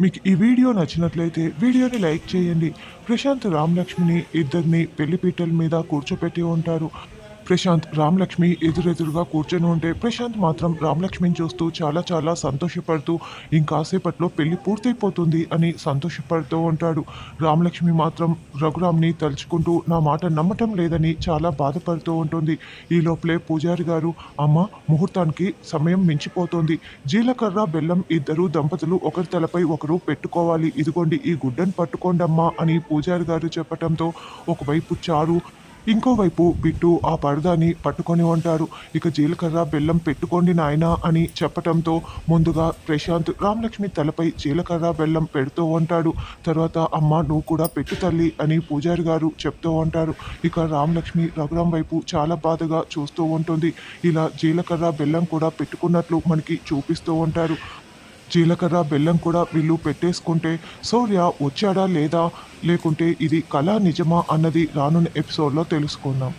మీకు ఈ వీడియో నచ్చినట్లయితే వీడియోని లైక్ చేయండి. ప్రశాంత్ రామలక్ష్మిని ఇద్దరిని పెళ్ళిపీటల మీద కూర్చోపెట్టి ఉంటారు. ప్రశాంత్ రామలక్ష్మి ఎదురెదురుగా కూర్చొని ఉంటే ప్రశాంత్ మాత్రం రామలక్ష్మిని చూస్తూ చాలా చాలా సంతోషపడుతూ ఇంకాసేపట్లో పెళ్ళి పూర్తయిపోతుంది అని సంతోషపడుతూ ఉంటాడు. రామలక్ష్మి మాత్రం రఘురామ్ని తలుచుకుంటూ నా మాట నమ్మటం లేదని చాలా బాధపడుతూ ఉంటుంది. ఈ లోపలే పూజారి గారు అమ్మ ముహూర్తానికి సమయం మించిపోతుంది. జీలకర్ర బెల్లం ఇద్దరు దంపతులు ఒకరి తలపై ఒకరు పెట్టుకోవాలి. ఇదిగోండి ఈ గుడ్డను పట్టుకోండమ్మా అని పూజారి గారు చెప్పటంతో ఒకవైపు చారు ఇంకోవైపు బిట్టు ఆ పరదాని పట్టుకొని ఉంటారు. ఇక జీలకర్ర బెల్లం పెట్టుకోండి నాయనా అని చెప్పటంతో ముందుగా ప్రశాంత్ రామలక్ష్మి తలపై జీలకర్ర బెల్లం పెడుతూ ఉంటాడు. తర్వాత అమ్మ నువ్వు కూడా పెట్టు తల్లి అని పూజారి గారు చెప్తూ ఉంటారు. ఇక రామలక్ష్మి రఘురాం వైపు చాలా బాధగా చూస్తూ ఉంటుంది. ఇలా జీలకర్ర బెల్లం కూడా పెట్టుకున్నట్లు మనకి చూపిస్తూ ఉంటారు. జీలకర్ర బెల్లం కూడా వీళ్ళు పెట్టేసుకుంటే సూర్య వచ్చాడా లేదా? లేకుంటే ఇది కళా నిజమా అన్నది రానున్న ఎపిసోడ్లో తెలుసుకుందాం.